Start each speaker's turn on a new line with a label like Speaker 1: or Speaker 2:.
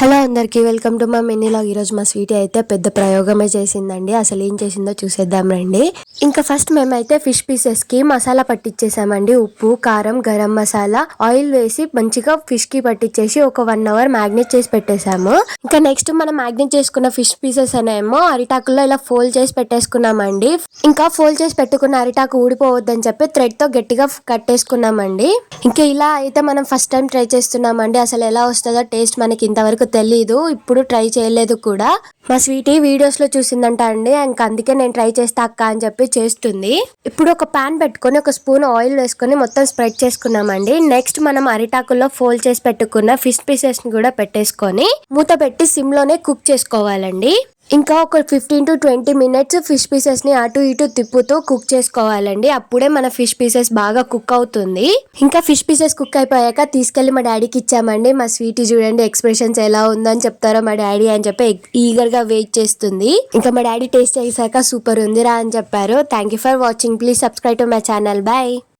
Speaker 1: Hello అందరికీ welcome to మా మెనీలాగ్ ఈరోజు మా స్వీటీ అయితే పెద్ద ప్రయోగమే చేసిందండి. అసలు ఏం చేసిందో చూసేద్దాం రండి. ఇంకా ఫస్ట్ మేమైతే ఫిష్ పీసెస్కి మసాలా పట్టించేసామండి ఉప్పు కారం గరం మసాలా ఆయిల్ వేసి మంచిగా ఫిష్కి పట్టించేసి ఒక వన్ అవర్ మ్యాగ్నెట్ చేసి పెట్టేశాము ఇంకా నెక్స్ట్ మనం మ్యాగ్నెట్ చేసుకున్న ఫిష్ పీసెస్ అనేమో అరిటాకులో ఇలా ఫోల్డ్ చేసి పెట్టేసుకున్నామండి. ఇంకా ఫోల్డ్ చేసి పెట్టుకున్న అరిటాకు ఊడిపోవద్దని చెప్పి థ్రెడ్తో గట్టిగా కట్టేసుకున్నామండి. ఇంకా ఇలా అయితే మనం ఫస్ట్ టైం ట్రై చేస్తున్నామండి. అసలు ఎలా వస్తుందో టేస్ట్ మనకి ఇంతవరకు తెలీదు ఇప్పుడు ట్రై చేయలేదు కూడా. మా స్వీటీ వీడియోస్లో చూసిందంట అండి ఇంకా అందుకే నేను ట్రై చేస్తా అక్క అని చెప్పి చేస్తుంది. ఇప్పుడు ఒక పాన్ పెట్టుకొని ఒక స్పూన్ ఆయిల్ వేసుకొని మొత్తం స్ప్రెడ్ చేసుకున్నామండి. నెక్స్ట్ మనం అరిటాకుల్లో ఫోల్డ్ చేసి పెట్టుకున్న ఫిష్ పీసెస్ని కూడా పెట్టేసుకొని మూత పెట్టి సిమ్లోనే కుక్ చేసుకోవాలండి. ఇంకా ఒక fifteen to twenty minutes fish పీసెస్ని అటు ఇటు తిప్పుతూ కుక్ చేసుకోవాలండి. అప్పుడే మన ఫిష్ పీసెస్ బాగా కుక్ అవుతుంది. ఇంకా ఫిష్ పీసెస్ కుక్ అయిపోయాక తీసుకెళ్ళి మా డాడీకి ఇచ్చామండి. మా స్వీట్ చూడండి ఎక్స్ప్రెషన్స్ ఎలా ఉందని చెప్తారో మా డాడీ అని చెప్పి ఈగర్గా వెయిట్ చేస్తుంది. ఇంకా మా డాడీ టేస్ట్ చేశాక సూపర్ ఉందిరా అని చెప్పారు. Thank you for watching please subscribe to my channel bye